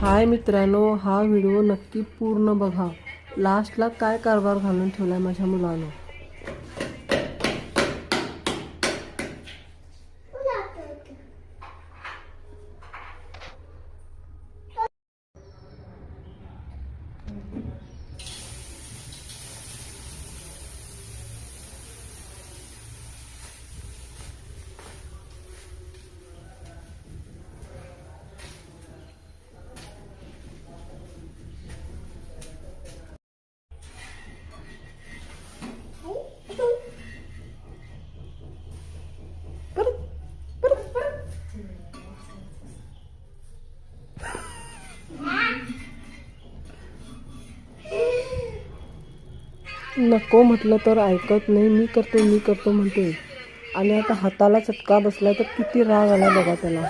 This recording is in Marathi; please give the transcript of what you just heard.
हाय मित्रांनो हा व्हिडिओ नक्की पूर्ण बघा. लास्टला काय कारभार घालून ठेवला आहे माझ्या मुलानं? नको म्हटलं तर ऐकत नाही. मी करतो मी करतो म्हणते आणि आता हाताला चटका बसला तर किती राग आला बघा त्याला.